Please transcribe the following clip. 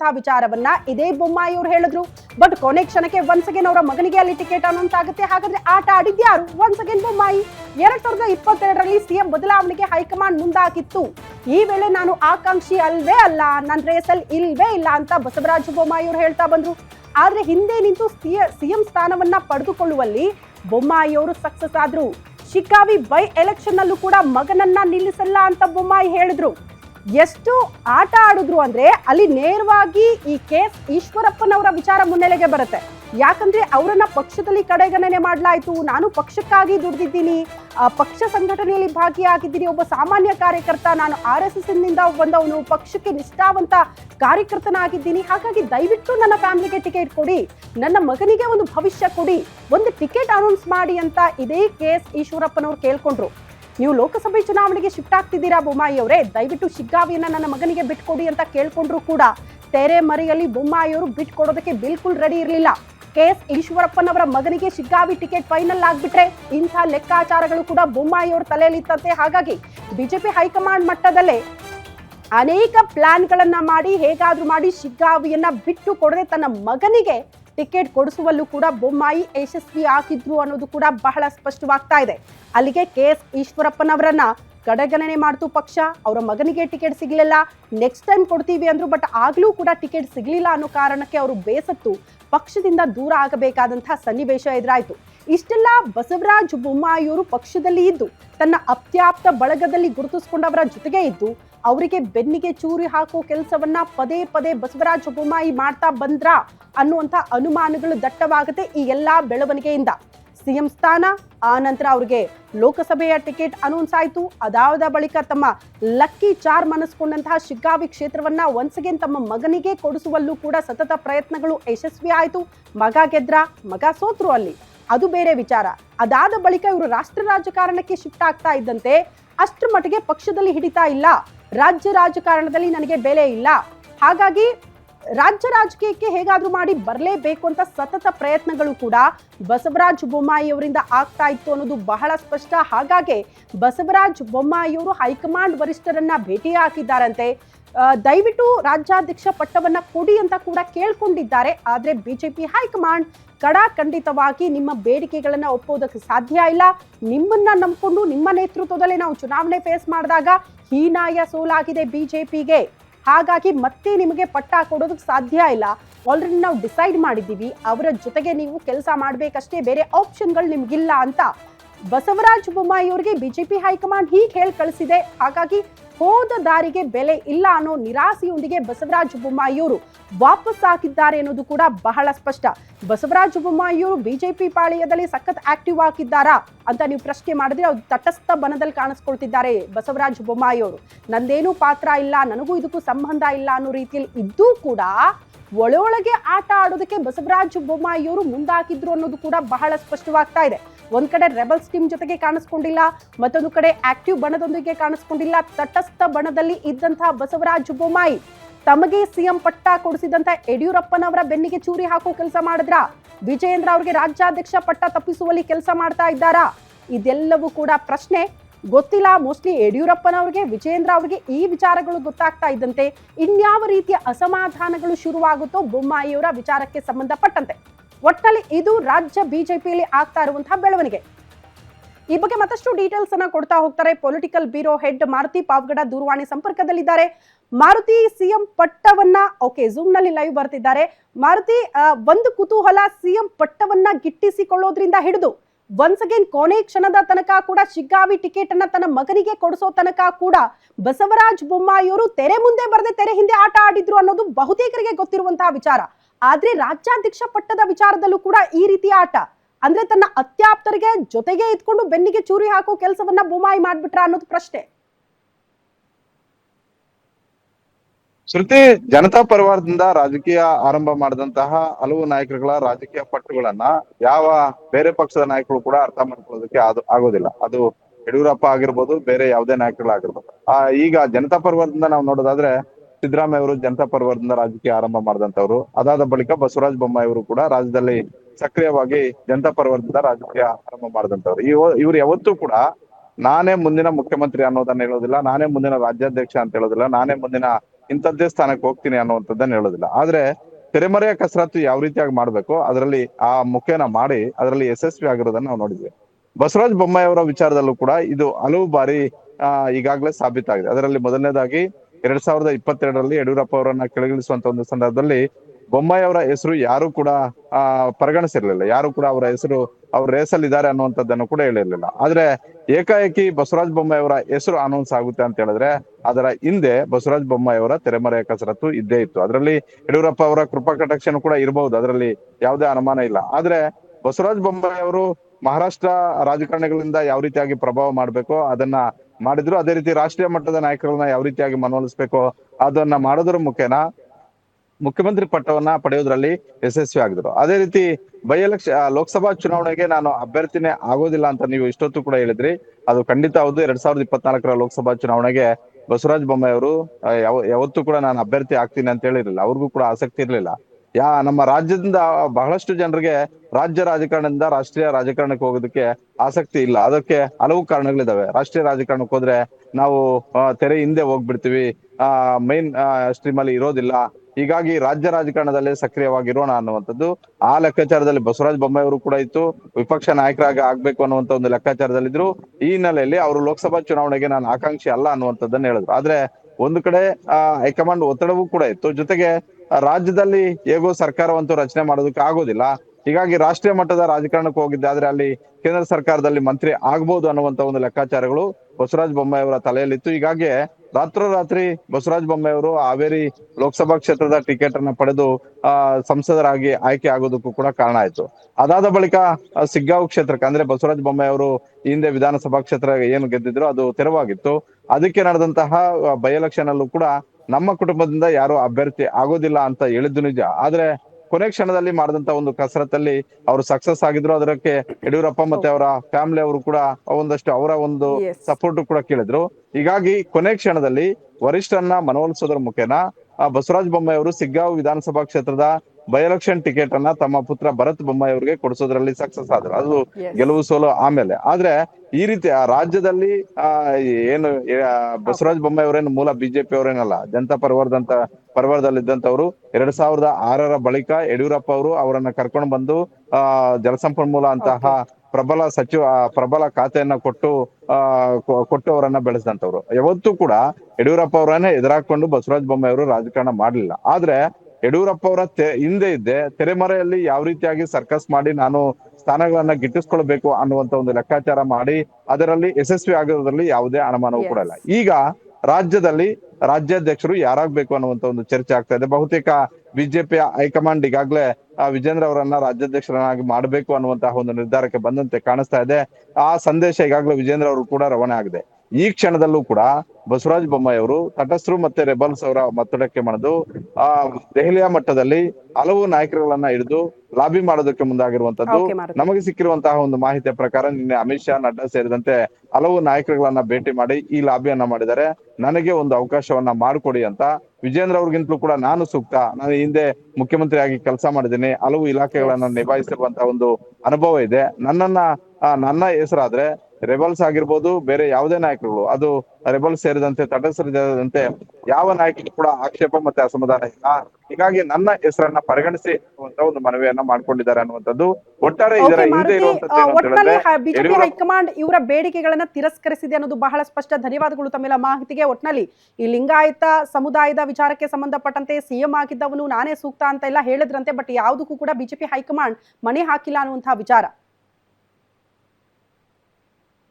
ಅನ್ನುವಂತಹ ವಿಚಾರವನ್ನ ಇದೇ ಬೊಮ್ಮಾಯಿ ಅವರು ಹೇಳಿದ್ರು. ಬಟ್ ಕೊನೆ ಕ್ಷಣಕ್ಕೆ ಒನ್ಸ್ ಅಗೇನ್ ಅವರ ಮಗನಿಗೆ ಅಲ್ಲಿ ಟಿಕೆಟ್ ಅನೌನ್ಸ್ ಆಗುತ್ತೆ. ಹಾಗಾದ್ರೆ ಆಟ ಆಡಿದ್ಯಾರು ಒನ್ಸ್ ಅಗೇನ್ ಬೊಮ್ಮಾಯಿ. ಎರಡ್ ಸಾವಿರದ ಇಪ್ಪತ್ತೆರಡರಲ್ಲಿ ಸಿಎಂ ಬದಲಾವಣೆಗೆ ಹೈಕಮಾಂಡ್ ಮುಂದಾಕಿತ್ತು ಈ ವೇಳೆ ನಾನು ಆಕಾಂಕ್ಷಿ ಅಲ್ವೇ ಅಲ್ಲ, ನನ್ನ ರೇಸಲ್ಲಿ ಇಲ್ವೇ ಇಲ್ಲ ಅಂತ ಬಸವರಾಜ ಬೊಮ್ಮಾಯಿ ಅವರು ಹೇಳ್ತಾ ಬಂದ್ರು. ಆದ್ರೆ ಹಿಂದೆ ನಿಂತು ಸಿಎಂ ಸ್ಥಾನವನ್ನ ಪಡೆದುಕೊಳ್ಳುವಲ್ಲಿ ಬೊಮ್ಮಾಯಿ ಅವರು ಸಕ್ಸಸ್ ಆದ್ರು. ಶಿಕಾವಿ ಬೈ ಎಲೆಕ್ಷನ್ ಅಲ್ಲೂ ಕೂಡ ಮಗನನ್ನ ನಿಲ್ಲಿಸಲ್ಲ ಅಂತ ಬೊಮ್ಮಾಯಿ ಹೇಳಿದ್ರು. ಎಷ್ಟು ಆಟ ಆಡಿದ್ರು ಅಂದ್ರೆ ಅಲ್ಲಿ ನೇರವಾಗಿ ಈ ಕೇಸ್ ಈಶ್ವರಪ್ಪನವರ ವಿಚಾರ ಮುನ್ನೆಲೆಗೆ ಬರುತ್ತೆ. ಯಾಕಂದ್ರೆ ಅವರನ್ನ ಪಕ್ಷದಲ್ಲಿ ಕಡೆಗಣನೆ ಮಾಡಲಾಯ್ತು. ನಾನು ಪಕ್ಷಕ್ಕಾಗಿ ದುಡಿದಿದ್ದೀನಿ. ಆ, ಪಕ್ಷ ಸಂಘಟನೆಯಲ್ಲಿ ಭಾಗಿಯಾಗಿದ್ದೀನಿ. ಒಬ್ಬ ಸಾಮಾನ್ಯ ಕಾರ್ಯಕರ್ತ. ನಾನು ಆರ್ ಎಸ್ ಎಸ್ನಿಂದ ಬಂದವನು. ಪಕ್ಷಕ್ಕೆ ನಿಷ್ಠಾವಂತ ಕಾರ್ಯಕರ್ತನಾಗಿದ್ದೀನಿ. ಹಾಗಾಗಿ ದಯವಿಟ್ಟು ನನ್ನ ಫ್ಯಾಮಿಲಿಗೆ ಟಿಕೆಟ್ ಕೊಡಿ. ನನ್ನ ಮಗನಿಗೆ ಒಂದು ಭವಿಷ್ಯ ಕೊಡಿ. ಒಂದು ಟಿಕೆಟ್ ಅನೌನ್ಸ್ ಮಾಡಿ ಅಂತ ಇದೇ ಕೇಸ್ ಈಶ್ವರಪ್ಪನವ್ರು ಕೇಳ್ಕೊಂಡ್ರು. ನೀವು ಲೋಕಸಭೆ ಚುನಾವಣೆಗೆ ಶಿಫ್ಟ್ ಆಗ್ತಿದ್ದೀರಾ ಬೊಮ್ಮಾಯಿ ಅವರೇ? ದಯವಿಟ್ಟು ಶಿಗ್ಗಾವಿಯನ್ನು ನನ್ನ ಮಗನಿಗೆ ಬಿಟ್ಕೊಡಿ ಅಂತ ಕೇಳ್ಕೊಂಡ್ರು ಕೂಡ. ತೆರೆ ಮರೆಯಲ್ಲಿ ಬೊಮ್ಮಾಯಿ ಅವರು ಬಿಟ್ಕೊಡೋದಕ್ಕೆ ಬಿಲ್ಕುಲ್ ರೆಡಿ ಇರಲಿಲ್ಲ. ಕೆ ಎಸ್ ಈಶ್ವರಪ್ಪನವರ ಮಗನಿಗೆ ಶಿಗ್ಗಾವಿ ಟಿಕೆಟ್ ಫೈನಲ್ ಆಗಿಬಿಟ್ರೆ ಇಂಥ ಲೆಕ್ಕಾಚಾರಗಳು ಕೂಡ ಬೊಮ್ಮಾಯಿ ಅವ್ರ ತಲೆಯಲ್ಲಿತ್ತಂತೆ. ಹಾಗಾಗಿ ಬಿಜೆಪಿ ಹೈಕಮಾಂಡ್ ಮಟ್ಟದಲ್ಲೇ ಅನೇಕ ಪ್ಲಾನ್ಗಳನ್ನ ಮಾಡಿ ಹೇಗಾದ್ರೂ ಮಾಡಿ ಶಿಗ್ಗಾವಿಯನ್ನ ಬಿಟ್ಟು ಕೊಡದೆ ತನ್ನ ಮಗನಿಗೆ ಟಿಕೆಟ್ ಕೊಡಿಸುವಲ್ಲೂ ಕೂಡ ಬೊಮ್ಮಾಯಿ ಯಶಸ್ವಿ ಆಗಿದ್ರು ಅನ್ನೋದು ಕೂಡ ಬಹಳ ಸ್ಪಷ್ಟವಾಗ್ತಾ ಇದೆ. ಅಲ್ಲಿಗೆ ಕೆ ಎಸ್ ಈಶ್ವರಪ್ಪನವರನ್ನ ಕಡೆಗಣನೆ ಮಾಡ್ತು ಪಕ್ಷ. ಅವರ ಮಗನಿಗೆ ಟಿಕೆಟ್ ಸಿಗ್ಲಿಲ್ಲ. ನೆಕ್ಸ್ಟ್ ಟೈಮ್ ಕೊಡ್ತೀವಿ ಅಂದ್ರು, ಬಟ್ ಆಗ್ಲೂ ಕೂಡ ಟಿಕೆಟ್ ಸಿಗ್ಲಿಲ್ಲ ಅನ್ನೋ ಕಾರಣಕ್ಕೆ ಅವರು ಬೇಸತ್ತು. ಪಕ್ಷದಿಂದ ದೂರ ಆಗಬೇಕಾದಂತಹ ಸನ್ನಿವೇಶ ಎದುರಾಯಿತು. ಇಷ್ಟೆಲ್ಲ ಬಸವರಾಜ ಬೊಮ್ಮಾಯಿಯವರು ಪಕ್ಷದಲ್ಲಿ ಇದ್ದು, ತನ್ನ ಅತ್ಯಾಪ್ತ ಬಳಗದಲ್ಲಿ ಗುರುತಿಸಿಕೊಂಡವರ ಜೊತೆಗೆ ಇದ್ದು ಅವರಿಗೆ ಬೆನ್ನಿಗೆ ಚೂರಿ ಹಾಕೋ ಕೆಲಸವನ್ನ ಪದೇ ಪದೇ ಬಸವರಾಜ ಬೊಮ್ಮಾಯಿ ಮಾಡ್ತಾ ಬಂದ್ರ ಅನ್ನುವಂಥ ಅನುಮಾನಗಳು ದಟ್ಟವಾಗುತ್ತೆ ಈ ಎಲ್ಲಾ ಬೆಳವಣಿಗೆಯಿಂದ. ಸಿಎಂ ಸ್ಥಾನ, ಆ ನಂತರ ಅವ್ರಿಗೆ ಲೋಕಸಭೆಯ ಟಿಕೆಟ್ ಅನೌನ್ಸ್ ಆಯಿತು. ಅದಾದ ಬಳಿಕ ತಮ್ಮ ಲಕ್ಕಿ ಚಾರ್ ಮನಸ್ಕೊಂಡಂತಹ ಶಿಗ್ಗಾವಿ ಕ್ಷೇತ್ರವನ್ನ ಒನ್ಸ್ ಅಗೇನ್ ತಮ್ಮ ಮಗನಿಗೆ ಕೊಡಿಸುವಲ್ಲೂ ಕೂಡ ಸತತ ಪ್ರಯತ್ನಗಳು ಯಶಸ್ವಿ ಆಯಿತು. ಮಗ ಗೆದ್ರ, ಮಗ ಸೋತ್ರು ಅಲ್ಲಿ. ಅದು ಬೇರೆ ವಿಚಾರ. ಅದಾದ ಬಳಿಕ ಇವರು ರಾಷ್ಟ್ರ ರಾಜಕಾರಣಕ್ಕೆ ಶಿಫ್ಟ್ ಆಗ್ತಾ ಇದ್ದಂತೆ. ಅಷ್ಟರ ಮಟ್ಟಿಗೆ ಪಕ್ಷದಲ್ಲಿ ಹಿಡಿತಾ ಇಲ್ಲ. ರಾಜ್ಯ ರಾಜಕಾರಣದಲ್ಲಿ ನನಗೆ ಬೆಲೆ ಇಲ್ಲ. ಹಾಗಾಗಿ ರಾಜ್ಯ ರಾಜಕೀಯಕ್ಕೆ ಹೇಗಾದರೂ ಮಾಡಿ ಬರಲೇಬೇಕು ಅಂತ ಸತತ ಪ್ರಯತ್ನಗಳು ಕೂಡ ಬಸವರಾಜ್ ಬೊಮ್ಮಾಯಿ ಅವರಿಂದ ಆಗ್ತಾ ಇತ್ತು ಅನ್ನೋದು ಬಹಳ ಸ್ಪಷ್ಟ. ಹಾಗಾಗಿ ಬಸವರಾಜ್ ಬೊಮ್ಮಾಯಿ ಅವರು ಹೈಕಮಾಂಡ್ ವರಿಷ್ಠರನ್ನ ಭೇಟಿ ಹಾಕಿದ್ದಾರಂತೆ. ದಯವಿಟ್ಟು ರಾಜ್ಯಾಧ್ಯಕ್ಷ ಪಟ್ಟವನ್ನ ಕೊಡಿ ಅಂತ ಕೂಡ ಕೇಳ್ಕೊಂಡಿದ್ದಾರೆ. ಆದರೆ ಬಿಜೆಪಿ ಹೈಕಮಾಂಡ್ ಕಡಾಖಂಡಿತವಾಗಿ ನಿಮ್ಮ ಬೇಡಿಕೆಗಳನ್ನ ಒಪ್ಪೋದಕ್ಕೆ ಸಾಧ್ಯ ಇಲ್ಲ. ನಿಮ್ಮನ್ನ ನಂಬಿಕೊಂಡು ನಿಮ್ಮ ನೇತೃತ್ವದಲ್ಲಿ ನಾವು ಚುನಾವಣೆ ಫೇಸ್ ಮಾಡಿದಾಗ ಹೀನಾಯ ಸೋಲಾಗಿದೆ ಬಿಜೆಪಿಗೆ. ಹಾಗಾಗಿ ಮತ್ತೆ ನಿಮಗೆ ಪಟ್ಟ ಕೊಡೋದಕ್ಕೆ ಸಾಧ್ಯ ಇಲ್ಲ. ಆಲ್ರೆಡಿ ನಾವು ಡಿಸೈಡ್ ಮಾಡಿದ್ದೀವಿ. ಅವರ ಜೊತೆಗೆ ನೀವು ಕೆಲಸ ಮಾಡಬೇಕಷ್ಟೇ, ಬೇರೆ ಆಪ್ಷನ್ಗಳು ನಿಮ್ಗಿಲ್ಲ ಅಂತ. ಬಸವರಾಜ ಬೊಮ್ಮಾಯಿ ಅವರಿಗೆ ಬಿಜೆಪಿ ಹೈಕಮಾಂಡ್ ಹೀಗೆ ಹೇಳಿ ಕಳಿಸಿದೆ. ಹಾಗಾಗಿ ಹೋದ ದಾರಿಗೆ ಬೆಲೆ ಇಲ್ಲ ಅನ್ನೋ ನಿರಾಸೆಯೊಂದಿಗೆ ಬಸವರಾಜ ಬೊಮ್ಮಾಯಿಯವರು ವಾಪಸ್ ಹಾಕಿದ್ದಾರೆ ಅನ್ನೋದು ಕೂಡ ಬಹಳ ಸ್ಪಷ್ಟ. ಬಸವರಾಜ ಬೊಮ್ಮಾಯಿಯವರು ಬಿಜೆಪಿ ಪಾಳಿಯದಲ್ಲಿ ಸಖತ್ ಆಕ್ಟಿವ್ ಆಗಿದ್ದಾರಾ ಅಂತ ನೀವು ಪ್ರಶ್ನೆ ಮಾಡಿದ್ರೆ ಅವ್ರು ತಟಸ್ಥ ಬನದಲ್ಲಿ ಕಾಣಿಸ್ಕೊಳ್ತಿದ್ದಾರೆ ಬಸವರಾಜ ಬೊಮ್ಮಾಯಿಯವರು. ನಂದೇನೂ ಪಾತ್ರ ಇಲ್ಲ, ನನಗೂ ಇದಕ್ಕೂ ಸಂಬಂಧ ಇಲ್ಲ ಅನ್ನೋ ರೀತಿಯಲ್ಲಿ ಇದ್ದೂ ಕೂಡ ಒಳೊಳಗೆ ಆಟ ಆಡೋದಕ್ಕೆ ಬಸವರಾಜ ಬೊಮ್ಮಾಯಿಯವರು ಮುಂದಾಕಿದ್ರು ಅನ್ನೋದು ಕೂಡ ಬಹಳ ಸ್ಪಷ್ಟವಾಗ್ತಾ ಇದೆ. ಒಂದ್ ಕಡೆ ರೆಬಲ್ಸ್ ಟೀಮ್ ಜೊತೆಗೆ ಕಾಣಿಸ್ಕೊಂಡಿಲ್ಲ, ಮತ್ತೊಂದು ಕಡೆ ಆಕ್ಟಿವ್ ಬಣದೊಂದಿಗೆ ಕಾಣಿಸ್ಕೊಂಡಿಲ್ಲ, ತಟಸ್ಥ ಬಣದಲ್ಲಿ ಇದ್ದಂತಹ ಬಸವರಾಜ ಬೊಮ್ಮಾಯಿ. ತಮಗೆ ಸಿಎಂ ಪಟ್ಟ ಕೊಡಿಸಿದಂತ ಯಡಿಯೂರಪ್ಪನವರ ಬೆನ್ನಿಗೆ ಚೂರಿ ಹಾಕೋ ಕೆಲಸ ಮಾಡಿದ್ರ? ವಿಜಯೇಂದ್ರ ಅವರಿಗೆ ರಾಜ್ಯಾಧ್ಯಕ್ಷ ಪಟ್ಟ ತಪ್ಪಿಸುವಲ್ಲಿ ಕೆಲಸ ಮಾಡ್ತಾ ಇದ್ದಾರಾ? ಇದೆಲ್ಲವೂ ಕೂಡ ಪ್ರಶ್ನೆ. ಗೊತ್ತಿಲ್ಲ ಮೋಸ್ಟ್ಲಿ ಯಡಿಯೂರಪ್ಪನವ್ರಿಗೆ, ವಿಜಯೇಂದ್ರ ಅವರಿಗೆ ಈ ವಿಚಾರಗಳು ಗೊತ್ತಾಗ್ತಾ ಇದ್ದಂತೆ. ಇನ್ಯಾವ ರೀತಿಯ ಅಸಮಾಧಾನಗಳು ಶುರುವಾಗುತ್ತೋ ಬೊಮ್ಮಾಯಿಯವರ ವಿಚಾರಕ್ಕೆ ಸಂಬಂಧಪಟ್ಟಂತೆ. ಒಟ್ಟಲ್ಲಿ ಇದು ರಾಜ್ಯ ಬಿಜೆಪಿಯಲ್ಲಿ ಆಗ್ತಾ ಇರುವಂತಹ ಬೆಳವಣಿಗೆ. ಈ ಬಗ್ಗೆ ಮತ್ತಷ್ಟು ಡೀಟೇಲ್ಸ್ ಅನ್ನ ಕೊಡ್ತಾ ಹೋಗ್ತಾರೆ political bureau head Maruti Pavagada ದೂರವಾಣಿ ಸಂಪರ್ಕದಲ್ಲಿದ್ದಾರೆ. ಮಾರುತಿ ಸಿಎಂ ಪಟ್ಟವನ್ನ ಓಕೆ ಜೂಮ್ನಲ್ಲಿ ಲೈವ್ ಬರ್ತಿದ್ದಾರೆ. ಮಾರುತಿ ಒಂದು ಕುತೂಹಲ ಸಿಎಂ ಪಟ್ಟವನ್ನ ಗಿಟ್ಟಿಸಿಕೊಳ್ಳೋದ್ರಿಂದ ಹಿಡಿದು ಒನ್ಸ್ ಅಗೇನ್ ಕೊನೆ ಕ್ಷಣದ ತನಕ ಕೂಡ ಶಿಗ್ಗಾವಿ ಟಿಕೆಟ್ ಅನ್ನ ತನ್ನ ಮಗನಿಗೆ ಕೊಡಿಸೋ ತನಕ ಕೂಡ ಬಸವರಾಜ ಬೊಮ್ಮಾಯಿಯವರು ತೆರೆ ಮುಂದೆ ಬರದೆ ತೆರೆ ಹಿಂದೆ ಆಟ ಆಡಿದ್ರು ಅನ್ನೋದು ಬಹುತೇಕರಿಗೆ ಗೊತ್ತಿರುವಂತಹ ವಿಚಾರ. ಆದ್ರೆ ರಾಜ್ಯಾಧ್ಯಕ್ಷ ಪಟ್ಟದ ವಿಚಾರದಲ್ಲೂ ಕೂಡ ಈ ರೀತಿಯ ಆಟ. ಅಂದ್ರೆ ತನ್ನ ಅತ್ಯಾಪ್ತರಿಗೆ ಜೊತೆಗೆ ಇದ್ಕೊಂಡು ಬೆನ್ನಿಗೆ ಚೂರಿ ಹಾಕೋ ಕೆಲಸವನ್ನ ಬೊಮ್ಮಾಯಿ ಮಾಡ್ಬಿಟ್ರ ಅನ್ನೋದು ಪ್ರಶ್ನೆ. ಶ್ರುತಿ, ಜನತಾ ಪರಿವಾರದಿಂದ ರಾಜಕೀಯ ಆರಂಭ ಮಾಡಿದಂತಹ ಹಲವು ನಾಯಕರುಗಳ ರಾಜಕೀಯ ಪಟ್ಟುಗಳನ್ನ ಯಾವ ಬೇರೆ ಪಕ್ಷದ ನಾಯಕರು ಕೂಡ ಅರ್ಥ ಮಾಡ್ಕೊಳ್ಳೋದಕ್ಕೆ ಅದು ಆಗೋದಿಲ್ಲ. ಅದು ಯಡಿಯೂರಪ್ಪ ಆಗಿರ್ಬೋದು, ಬೇರೆ ಯಾವುದೇ ನಾಯಕರುಗಳಾಗಿರ್ಬೋದು. ಆ, ಈಗ ಜನತಾ ಪರಿವಾರದಿಂದ ನಾವು ನೋಡೋದಾದ್ರೆ ಸಿದ್ದರಾಮಯ್ಯ ಅವರು ಜನತಾ ಪರಿವಾರದಿಂದ ರಾಜಕೀಯ ಆರಂಭ ಮಾಡಿದಂತವ್ರು ಅದಾದ ಬಳಿಕ ಬಸವರಾಜ ಬೊಮ್ಮಾಯಿ ಅವರು ಕೂಡ ರಾಜ್ಯದಲ್ಲಿ ಸಕ್ರಿಯವಾಗಿ ಜನತಾ ಪರಿವಾರದಿಂದ ರಾಜಕೀಯ ಆರಂಭ ಮಾಡಿದಂತವ್ರು ಇವ- ಇವ್ರು ಯಾವತ್ತೂ ಕೂಡ ನಾನೇ ಮುಂದಿನ ಮುಖ್ಯಮಂತ್ರಿ ಅನ್ನೋದನ್ನ ಹೇಳೋದಿಲ್ಲ, ನಾನೇ ಮುಂದಿನ ರಾಜ್ಯಾಧ್ಯಕ್ಷ ಅಂತ ಹೇಳೋದಿಲ್ಲ, ನಾನೇ ಮುಂದಿನ ಇಂಥದ್ದೇ ಸ್ಥಾನಕ್ಕೆ ಹೋಗ್ತೀನಿ ಅನ್ನುವಂಥದ್ದನ್ನ ಹೇಳೋದಿಲ್ಲ. ಆದ್ರೆ ತೆರೆಮರೆಯ ಕಸರತ್ತು ಯಾವ ರೀತಿಯಾಗಿ ಮಾಡ್ಬೇಕು ಅದರಲ್ಲಿ ಆ ಮುಖೇನ ಮಾಡಿ ಅದರಲ್ಲಿ ಯಶಸ್ವಿ ಆಗಿರೋದನ್ನ ನಾವು ನೋಡಿದ್ವಿ. ಬಸವರಾಜ ಬೊಮ್ಮಾಯಿ ಅವರ ವಿಚಾರದಲ್ಲೂ ಕೂಡ ಇದು ಹಲವು ಬಾರಿ ಈಗಾಗಲೇ ಸಾಬೀತಾಗಿದೆ. ಅದರಲ್ಲಿ ಮೊದಲನೇದಾಗಿ ಎರಡ್ ಸಾವಿರದ ಇಪ್ಪತ್ತೆರಡರಲ್ಲಿ ಯಡಿಯೂರಪ್ಪ ಅವರನ್ನ ಕೆಳಗಿಳಿಸುವಂತ ಒಂದು ಸಂದರ್ಭದಲ್ಲಿ ಬೊಮ್ಮಾಯಿ ಅವರ ಹೆಸರು ಯಾರು ಕೂಡ, ಆ, ಪರಿಗಣಿಸಿರ್ಲಿಲ್ಲ. ಯಾರು ಕೂಡ ಅವರ ಹೆಸರು, ಅವ್ರ ರೇಸಲ್ಲಿ ಇದ್ದಾರೆ ಅನ್ನುವಂಥದ್ದನ್ನು ಕೂಡ ಹೇಳಿರ್ಲಿಲ್ಲ. ಆದ್ರೆ ಏಕಾಏಕಿ ಬಸವರಾಜ ಬೊಮ್ಮಾಯಿ ಅವರ ಹೆಸರು ಅನೌನ್ಸ್ ಆಗುತ್ತೆ ಅಂತ ಹೇಳಿದ್ರೆ ಅದರ ಹಿಂದೆ ಬಸವರಾಜ ಬೊಮ್ಮಾಯಿ ಅವರ ತೆರೆಮರೆಯ ಕಸರತ್ತು ಇದ್ದೇ ಇತ್ತು. ಅದರಲ್ಲಿ ಯಡಿಯೂರಪ್ಪ ಅವರ ಕೃಪಾ ಕಟಾಕ್ಷನು ಕೂಡ ಇರಬಹುದು. ಅದರಲ್ಲಿ ಯಾವುದೇ ಅನುಮಾನ ಇಲ್ಲ. ಆದ್ರೆ ಬಸವರಾಜ ಬೊಮ್ಮಾಯಿ ಅವರು ಮಹಾರಾಷ್ಟ್ರ ರಾಜಕಾರಣಿಗಳಿಂದ ಯಾವ ರೀತಿಯಾಗಿ ಪ್ರಭಾವ ಮಾಡ್ಬೇಕೋ ಅದನ್ನ ಮಾಡಿದ್ರು ಅದೇ ರೀತಿ ರಾಷ್ಟ್ರೀಯ ಮಟ್ಟದ ನಾಯಕರನ್ನ ಯಾವ ರೀತಿಯಾಗಿ ಮನವೊಲಿಸಬೇಕು ಅದನ್ನ ಮಾಡೋದ್ರ ಮುಖೇನ ಮುಖ್ಯಮಂತ್ರಿ ಪಟ್ಟವನ್ನ ಪಡೆಯೋದ್ರಲ್ಲಿ ಯಶಸ್ವಿ ಆಗಿದ್ರು. ಅದೇ ರೀತಿ ಬೈ ಎಲೆಕ್ಷನ್ ಲೋಕಸಭಾ ಚುನಾವಣೆಗೆ ನಾನು ಅಭ್ಯರ್ಥಿನೇ ಆಗೋದಿಲ್ಲ ಅಂತ ನೀವು ಇಷ್ಟೊತ್ತು ಕೂಡ ಹೇಳಿದ್ರಿ. ಅದು ಖಂಡಿತ ಹೌದು. ಎರಡ್ ಸಾವಿರದ ಇಪ್ಪತ್ನಾಲ್ಕರ ಲೋಕಸಭಾ ಚುನಾವಣೆಗೆ ಬಸವರಾಜ ಬೊಮ್ಮಾಯಿ ಅವರು ಯಾವ, ಯಾವತ್ತೂ ಕೂಡ ನಾನು ಅಭ್ಯರ್ಥಿ ಆಗ್ತೀನಿ ಅಂತ ಹೇಳಿರಲಿಲ್ಲ. ಅವ್ರಿಗೂ ಕೂಡ ಆಸಕ್ತಿ ಇರಲಿಲ್ಲ. ಯಾ, ನಮ್ಮ ರಾಜ್ಯದಿಂದ ಬಹಳಷ್ಟು ಜನರಿಗೆ ರಾಜ್ಯ ರಾಜಕಾರಣದಿಂದ ರಾಷ್ಟ್ರೀಯ ರಾಜಕಾರಣಕ್ಕೆ ಹೋಗೋದಕ್ಕೆ ಆಸಕ್ತಿ ಇಲ್ಲ. ಅದಕ್ಕೆ ಹಲವು ಕಾರಣಗಳಿದಾವೆ. ರಾಷ್ಟ್ರೀಯ ರಾಜಕಾರಣಕ್ಕೆ ಹೋದ್ರೆ ನಾವು ತೆರೆ ಹಿಂದೆ ಹೋಗ್ಬಿಡ್ತೀವಿ. ಆ ಮೈನ್ ಸ್ಟ್ರೀಮ್ ಅಲ್ಲಿ ಇರೋದಿಲ್ಲ. ಹೀಗಾಗಿ ರಾಜ್ಯ ರಾಜಕಾರಣದಲ್ಲಿ ಸಕ್ರಿಯವಾಗಿರೋಣ ಅನ್ನುವಂಥದ್ದು. ಆ ಲೆಕ್ಕಾಚಾರದಲ್ಲಿ ಬಸವರಾಜ ಬೊಮ್ಮಾಯಿ ಅವರು ಕೂಡ ಇತ್ತು. ವಿಪಕ್ಷ ನಾಯಕರಾಗಿ ಆಗ್ಬೇಕು ಅನ್ನುವಂತ ಒಂದು ಲೆಕ್ಕಾಚಾರದಲ್ಲಿದ್ರು. ಈ ಹಿನ್ನೆಲೆಯಲ್ಲಿ ಅವರು ಲೋಕಸಭಾ ಚುನಾವಣೆಗೆ ನಾನು ಆಕಾಂಕ್ಷಿ ಅಲ್ಲ ಅನ್ನುವಂಥದ್ದನ್ನ ಹೇಳಿದ್ರು. ಆದ್ರೆ ಒಂದು ಕಡೆ, ಆ, ಹೈಕಮಾಂಡ್ ಒತ್ತಡವೂ ಕೂಡ ಇತ್ತು. ಜೊತೆಗೆ ರಾಜ್ಯದಲ್ಲಿ ಹೇಗೋ ಸರ್ಕಾರವಂತೂ ರಚನೆ ಮಾಡೋದಕ್ಕೆ ಆಗೋದಿಲ್ಲ. ಹೀಗಾಗಿ ರಾಷ್ಟ್ರೀಯ ಮಟ್ಟದ ರಾಜಕಾರಣಕ್ಕೆ ಹೋಗಿದ್ದೆ, ಆದ್ರೆ ಅಲ್ಲಿ ಕೇಂದ್ರ ಸರ್ಕಾರದಲ್ಲಿ ಮಂತ್ರಿ ಆಗ್ಬೋದು ಅನ್ನುವಂತ ಒಂದು ಲೆಕ್ಕಾಚಾರಗಳು ಬಸವರಾಜ ಬೊಮ್ಮಾಯಿ ಅವರ ತಲೆಯಲ್ಲಿತ್ತು. ಹೀಗಾಗಿ ರಾತ್ರೋರಾತ್ರಿ ಬಸವರಾಜ ಬೊಮ್ಮಾಯಿ ಅವರು ಹಾವೇರಿ ಲೋಕಸಭಾ ಕ್ಷೇತ್ರದ ಟಿಕೆಟ್ ಅನ್ನ ಪಡೆದು, ಆ, ಸಂಸದರಾಗಿ ಆಯ್ಕೆ ಆಗೋದಕ್ಕೂ ಕೂಡ ಕಾರಣ ಆಯ್ತು. ಅದಾದ ಬಳಿಕ ಸಿಗ್ಗಾವ್ ಕ್ಷೇತ್ರಕ್ಕೆ, ಅಂದ್ರೆ ಬಸವರಾಜ ಬೊಮ್ಮಾಯಿ ಅವರು ಹಿಂದೆ ವಿಧಾನಸಭಾ ಕ್ಷೇತ್ರ ಏನು ಗೆದ್ದಿದ್ರು ಅದು ತೆರವಾಗಿತ್ತು. ಅದಕ್ಕೆ ನಡೆದಂತಹ ಬೈ ಕೂಡ ನಮ್ಮ ಕುಟುಂಬದಿಂದ ಯಾರು ಅಭ್ಯರ್ಥಿ ಆಗೋದಿಲ್ಲ ಅಂತ ಹೇಳಿದ್ದು ನಿಜ. ಆದ್ರೆ ಕೊನೆ ಕ್ಷಣದಲ್ಲಿ ಮಾಡಿದಂತ ಒಂದು ಕಸರತ್ತಲ್ಲಿ ಅವರು ಸಕ್ಸಸ್ ಆಗಿದ್ರು. ಅದಕ್ಕೆ ಯಡಿಯೂರಪ್ಪ ಮತ್ತೆ ಅವರ ಫ್ಯಾಮಿಲಿ ಅವರು ಕೂಡ ಒಂದಷ್ಟು ಅವರ ಒಂದು ಸಪೋರ್ಟ್ ಕೂಡ ಕೇಳಿದ್ರು. ಹೀಗಾಗಿ ಕೊನೆ ಕ್ಷಣದಲ್ಲಿ ವರಿಷ್ಠರನ್ನ ಮನವೊಲಿಸೋದ್ರ ಮುಖೇನ ಆ ಬಸವರಾಜ ಬೊಮ್ಮಾಯಿ ಅವರು ಸಿಗ್ಗಾಂವ್ ವಿಧಾನಸಭಾ ಕ್ಷೇತ್ರದ ಬೈ ಎಲೆಕ್ಷನ್ ಟಿಕೆಟ್ ಅನ್ನ ತಮ್ಮ ಪುತ್ರ ಭರತ್ ಬೊಮ್ಮಾಯಿ ಅವರಿಗೆ ಕೊಡಿಸೋದ್ರಲ್ಲಿ ಸಕ್ಸಸ್ ಆದ್ರು. ಅದು ಗೆಲುವು ಸೋಲು ಆಮೇಲೆ. ಆದ್ರೆ ಈ ರೀತಿ ಆ ರಾಜ್ಯದಲ್ಲಿ ಆ ಏನು ಬಸವರಾಜ್ ಬೊಮ್ಮಾಯಿ ಅವರೇನು ಮೂಲ ಬಿಜೆಪಿ ಅವರೇನಲ್ಲ ಜನತಾ ಪರಿವಾರದಂತ ಪರಿವಾರದಲ್ಲಿದ್ದಂತವ್ರು ಎರಡ್ ಸಾವಿರದ ಆರರ ಬಳಿಕ ಯಡಿಯೂರಪ್ಪ ಅವರು ಅವರನ್ನ ಕರ್ಕೊಂಡು ಬಂದು ಆ ಜಲಸಂಪನ್ಮೂಲ ಅಂತಹ ಪ್ರಬಲ ಸಚಿವ ಪ್ರಬಲ ಖಾತೆಯನ್ನ ಕೊಟ್ಟು ಆ ಕೊಟ್ಟು ಅವರನ್ನ ಬೆಳೆಸಿದಂತವ್ರು ಯಾವತ್ತೂ ಕೂಡ ಯಡಿಯೂರಪ್ಪ ಅವರನ್ನೇ ಎದುರಾಕೊಂಡು ಬಸವರಾಜ ಬೊಮ್ಮಾಯಿ ಅವರು ರಾಜಕಾರಣ ಮಾಡ್ಲಿಲ್ಲ. ಆದ್ರೆ ಯಡಿಯೂರಪ್ಪ ಅವರ ತೆ- ಹಿಂದೆ ಇದ್ದೆ. ತೆರೆಮರೆಯಲ್ಲಿ ಯಾವ ರೀತಿಯಾಗಿ ಸರ್ಕಸ್ ಮಾಡಿ ನಾನು ಸ್ಥಾನಗಳನ್ನ ಗಿಟ್ಟಿಸ್ಕೊಳ್ಬೇಕು ಅನ್ನುವಂತ ಒಂದು ಲೆಕ್ಕಾಚಾರ ಮಾಡಿ ಅದರಲ್ಲಿ ಯಶಸ್ವಿ ಆಗೋದ್ರಲ್ಲಿ ಯಾವುದೇ ಅನುಮಾನವೂ ಕೂಡ ಇಲ್ಲ. ಈಗ ರಾಜ್ಯದಲ್ಲಿ ರಾಜ್ಯಾಧ್ಯಕ್ಷರು ಯಾರಾಗ್ಬೇಕು ಅನ್ನುವಂತ ಒಂದು ಚರ್ಚೆ ಆಗ್ತಾ ಇದೆ. ಬಹುತೇಕ ಬಿಜೆಪಿ ಹೈಕಮಾಂಡ್ ಈಗಾಗಲೇ ವಿಜೇಂದ್ರ ಅವರನ್ನ ರಾಜ್ಯಾಧ್ಯಕ್ಷರನ್ನಾಗಿ ಮಾಡಬೇಕು ಅನ್ನುವಂತಹ ಒಂದು ನಿರ್ಧಾರಕ್ಕೆ ಬಂದಂತೆ ಕಾಣಿಸ್ತಾ ಇದೆ. ಆ ಸಂದೇಶ ಈಗಾಗಲೇ ವಿಜೇಂದ್ರ ಅವರು ಕೂಡ ರವಾನೆ ಆಗಿದೆ. ಈ ಕ್ಷಣದಲ್ಲೂ ಕೂಡ ಬಸವರಾಜ ಬೊಮ್ಮಾಯಿ ಅವರು ತಟಸ್ಥರು ಮತ್ತೆ ರೆಬಲ್ಸ್ ಅವರ ಮತ್ತೊಡಕ್ಕೆ ಮಾಡಿದು ಆ ದೆಹಲಿಯ ಮಟ್ಟದಲ್ಲಿ ಹಲವು ನಾಯಕರುಗಳನ್ನ ಹಿಡಿದು ಲಾಬಿ ಮಾಡೋದಕ್ಕೆ ಮುಂದಾಗಿರುವಂತದ್ದು. ನಮಗೆ ಸಿಕ್ಕಿರುವಂತಹ ಒಂದು ಮಾಹಿತಿಯ ಪ್ರಕಾರ ನಿನ್ನೆ ಅಮಿತ್ ಶಾ ನಡ್ಡಾ ಸೇರಿದಂತೆ ಹಲವು ನಾಯಕರುಗಳನ್ನ ಭೇಟಿ ಮಾಡಿ ಈ ಲಾಬಿಯನ್ನ ಮಾಡಿದ್ದಾರೆ. ನನಗೆ ಒಂದು ಅವಕಾಶವನ್ನ ಮಾಡಿಕೊಡಿ ಅಂತ. ವಿಜೇಂದ್ರ ಅವ್ರಿಗಿಂತಲೂ ಕೂಡ ನಾನು ಸೂಕ್ತ. ನಾನು ಹಿಂದೆ ಮುಖ್ಯಮಂತ್ರಿಯಾಗಿ ಕೆಲಸ ಮಾಡಿದ್ದೀನಿ. ಹಲವು ಇಲಾಖೆಗಳನ್ನ ನಿಭಾಯಿಸಿರುವಂತಹ ಒಂದು ಅನುಭವ ಇದೆ. ನನ್ನನ್ನ ನನ್ನ ಹೆಸರಾದ್ರೆ ರೆಬಲ್ಸ್ ಆಗಿರ್ಬೋದು ಬೇರೆ ಯಾವುದೇ ನಾಯಕರುಗಳು. ಅದು ರೆಬಲ್ಸ್ ಸೇರಿದಂತೆ ತಟಸ್ಥರು ಸೇರಿದಂತೆ ಯಾವ ನಾಯಕರು ಕೂಡ ಆಕ್ಷೇಪ ಮತ್ತೆ ಅಸಮಾಧಾನ ಇಲ್ಲ. ಹೀಗಾಗಿ ನನ್ನ ಹೆಸರನ್ನ ಪರಿಗಣಿಸಿ ಅಂತ ಒಂದು ಮನವಿಯನ್ನ ಮಾಡ್ಕೊಂಡಿದ್ದಾರೆ ಅನ್ನುವಂಥದ್ದು. ಒಟ್ಟಾರೆ ಇದರ ಹಿಂದೆ ಬಿಜೆಪಿ ಹೈಕಮಾಂಡ್ ಇವರ ಬೇಡಿಕೆಗಳನ್ನ ತಿರಸ್ಕರಿಸಿದೆ ಅನ್ನೋದು ಬಹಳ ಸ್ಪಷ್ಟ ಧನ್ಯವಾದಗಳು ತಮ್ಮೆಲ್ಲ ಮಾಹಿತಿಗೆ. ಒಟ್ನಲ್ಲಿ ಈ ಲಿಂಗಾಯತ ಸಮುದಾಯದ ವಿಚಾರಕ್ಕೆ ಸಂಬಂಧಪಟ್ಟಂತೆ ಸಿಎಂ ಆಗಿದ್ದವನು ನಾನೇ ಸೂಕ್ತ ಅಂತ ಎಲ್ಲ ಹೇಳಿದ್ರಂತೆ ಬಟ್ ಯಾವುದಕ್ಕೂ ಕೂಡ ಬಿಜೆಪಿ ಹೈಕಮಾಂಡ್ ಮಣೆ ಹಾಕಿಲ್ಲ ಅನ್ನುವಂತಹ ವಿಚಾರ.